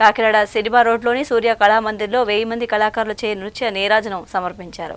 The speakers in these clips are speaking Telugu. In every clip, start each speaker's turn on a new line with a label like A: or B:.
A: కాకినాడ సినిమా రోడ్లోని సూర్య కళామందిర్లో వెయ్యి మంది కళాకారులచే నృత్య నీరాజనం సమర్పించారు.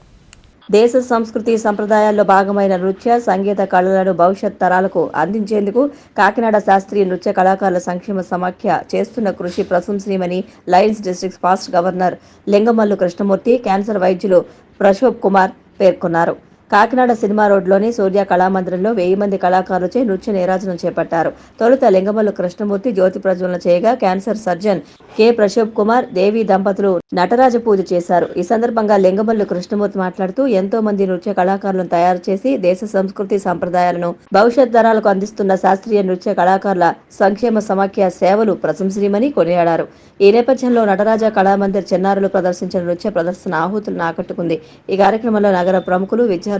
A: దేశ సంస్కృతి సంప్రదాయాల్లో భాగమైన నృత్య సంగీత కళలను భవిష్యత్ తరాలకు అందించేందుకు కాకినాడ శాస్త్రీయ నృత్య కళాకారుల సంక్షేమ సమాఖ్య చేస్తున్న కృషి ప్రశంసనీయమని Lions district past governor Lingamallu Krishnamurthy cancer వైద్యులు ప్రశోభ్ కుమార్ పేర్కొన్నారు. కాకినాడ సినిమా రోడ్లోని సూర్య కళామందిరంలో వెయ్యి మంది కళాకారులచే నృత్య నీరాజనం చేపట్టారు. తొలుత లింగమల్లు కృష్ణమూర్తి జ్యోతి ప్రజ్వలన చేయగా cancer surgeon K. Prashobh Kumar Devi దంపతులు నటరాజ పూజ చేశారు. ఈ సందర్భంగా లింగమల్లు కృష్ణమూర్తి మాట్లాడుతూ ఎంతో మంది నృత్య కళాకారులను తయారు చేసి దేశ సంస్కృతి సంప్రదాయాలను భవిష్యత్ తరాలకు అందిస్తున్న శాస్త్రీయ నృత్య కళాకారుల సంక్షేమ సమాఖ్య సేవలు ప్రశంసనీయమని కొనియాడారు. ఈ నేపథ్యంలో నటరాజ కళామందిర్ చిన్నారులు ప్రదర్శించిన నృత్య ప్రదర్శన ఆహుతులను ఆకట్టుకుంది. ఈ కార్యక్రమంలో నగర ప్రముఖులు విద్యార్థులు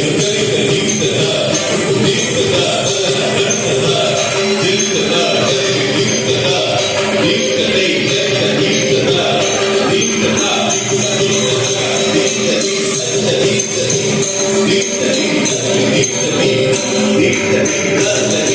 B: Make the beat, make the beat,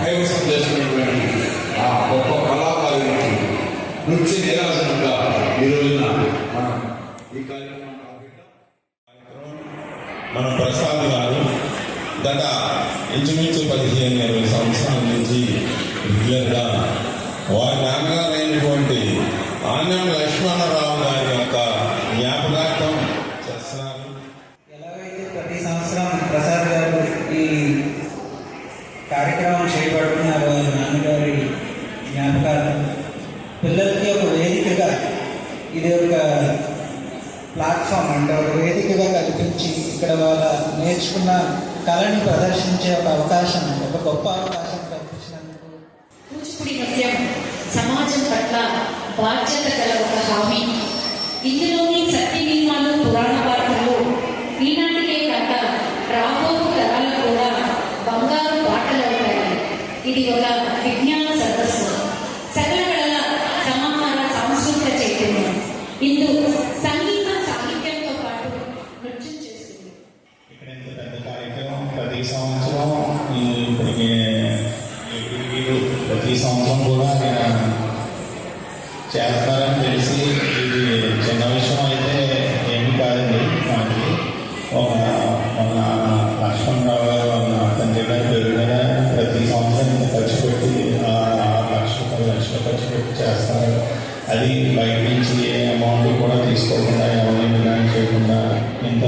B: కైవసం చేస్తున్నటువంటి ఆ గొప్ప కళాకారునికి నృత్య నిరాజనంగా ఈ రోజున మనం ఈ కార్యక్రమాన్ని
C: మన ప్రసాద్ గారు గత ఇంచుమించు పదిహేను ఇరవై సంవత్సరాల నుంచి రెగ్యులర్గా వారి నాన్నగారు అయినటువంటి ఆన్యం లక్ష్మణరావు గారి యొక్క జ్ఞాపకార్థం చేస్తున్నారు.
D: ఎలాగైతే ప్రతి సంవత్సరం ప్రసాద్ గారు ఈ కార్యక్రమం చేపడుతున్నారు వారి నాన్నగారి జ్ఞాపకార్థం పిల్లలకి ఒక వేదికగా ఇది ఒక ప్లాట్ఫామ్ అంటే ఒక వేదికగా కల్పించి ఇక్కడ వాళ్ళ నేర్చుకున్న కళని ప్రదర్శించే ఒక అవకాశం ఒక గొప్ప అవకాశం కల్పించినందుకు
E: కూచిపూడి నృత్యం సమాజం పట్ల బాధ్యత గల ఒక హామీ. ఇందులోని సత్య నిర్మాణం పురాణ పాత్రలు ఈనాటికే కాక రాబో తరాలు కూడా బంగారు పాటలు అవుతాయి. ఇది ఒక
C: ప్రతి సంవత్సరం కూడా నేను చేస్తారని తెలిసి ఇది చిన్న విషయం అయితే ఏమి కాదండి. మనకి ఒక మన లక్ష్మణరావు గారు మన తండ్రి గారి పేరు మీద ప్రతి సంవత్సరం ఖర్చు పెట్టి లక్ష లక్ష ఖర్చు పెట్టి చేస్తారు. అది బయట నుంచి ఏ అమౌంట్ కూడా తీసుకోకుండా ఎవరిని డిమాండ్ చేయకుండా ఇంత